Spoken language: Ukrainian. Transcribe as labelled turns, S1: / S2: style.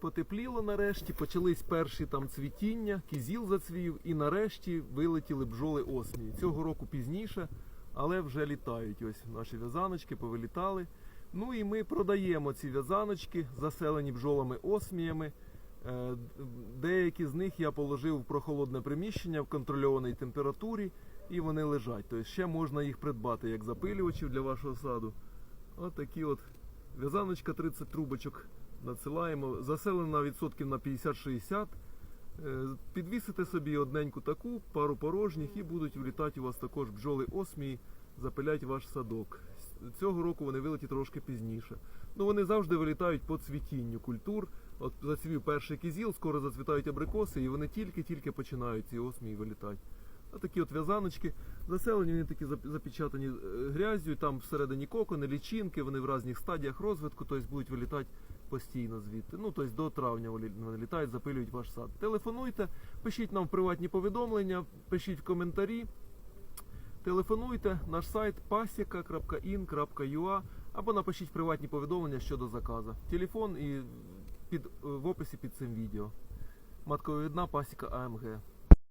S1: Потепліло нарешті, почались перші там цвітіння, кізіл зацвів, і нарешті вилетіли бджоли осмії. Цього року пізніше, але вже літають. Ось наші в'язаночки повилітали. Ну і ми продаємо ці в'язаночки, заселені бджолами осміями. Е, Деякі з них я положив в прохолодне приміщення в контрольованій температурі, і вони лежать. Тобто ще можна їх придбати як запилювачів для вашого саду. От от в'язаночка 30 трубочок надсилаємо. Заселена відсотків на 50-60. Е, Підвісите собі одненьку таку, пару порожніх, і будуть влітати у вас також бджоли осмії, запилять ваш садок. Цього року вони вилетять трошки пізніше. Ну вони завжди вилітають по цвітінню культур. От зацвів перший кізіл, скоро зацвітають абрикоси, і вони тільки-тільки починають ці осмії вилітати. А такі от в'язаночки, заселені вони такі запечатані е, грязю, там всередині кокони, лічинки, вони в різних стадіях розвитку, тобто будуть вилітати постійно звідти. Ну, тобто до травня вони літають, запилюють ваш сад. Телефонуйте, пишіть нам приватні повідомлення, пишіть в коментарі. Телефонуйте, наш сайт pasika.in.ua або напишіть приватні повідомлення щодо заказу. Телефон і під, в описі під цим відео. Матковідна пасіка АМГ.